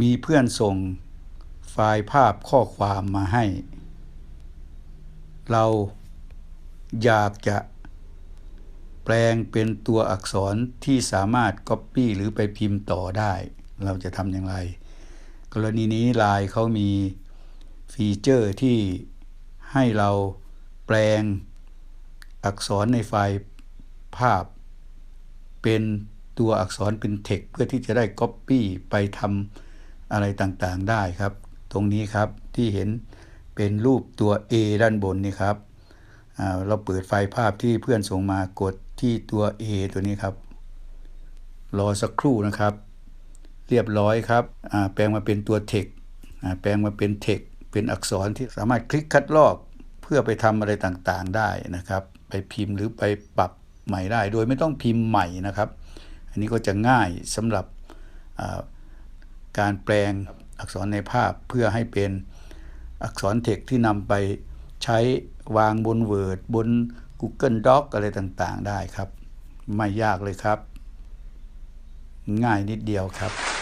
มีเพื่อนส่งไฟล์ภาพข้อความมาให้ เราอยากจะแปลงเป็นตัวอักษรที่สามารถ Copy หรือไปพิมพ์ต่อได้ เราจะทำอย่างไร กรณีนี้ LINE เขามีฟีเจอร์ที่ให้เราแปลงอักษรในไฟล์ภาพ เป็นตัวอักษรเป็น text เพื่อที่จะได้ Copy ไปทำ อะไรต่างๆได้ครับ ตรงนี้ครับที่เห็นเป็นรูปตัว A ด้านบนนี่ครับเราเปิดไฟล์ภาพที่เพื่อนส่งมากดที่ตัว A ตัวนี้ครับ รอสักครู่นะครับ เรียบร้อยครับแปลงมาเป็นตัว text แปลงมาเป็น text เป็นอักษรที่สามารถคลิกคัดลอกเพื่อไปทำอะไรต่างๆได้นะครับ ไปพิมพ์หรือไปปรับใหม่ได้ โดยไม่ต้องพิมพ์ใหม่นะครับ อันนี้ก็จะง่ายสำหรับ การแปลงอักษรในภาพเพื่อให้เป็นอักษรเทคที่นำไปใช้วางบน Word บน Google Doc อะไรต่างๆ ได้ครับ ไม่ยากเลยครับ ง่ายนิดเดียวครับ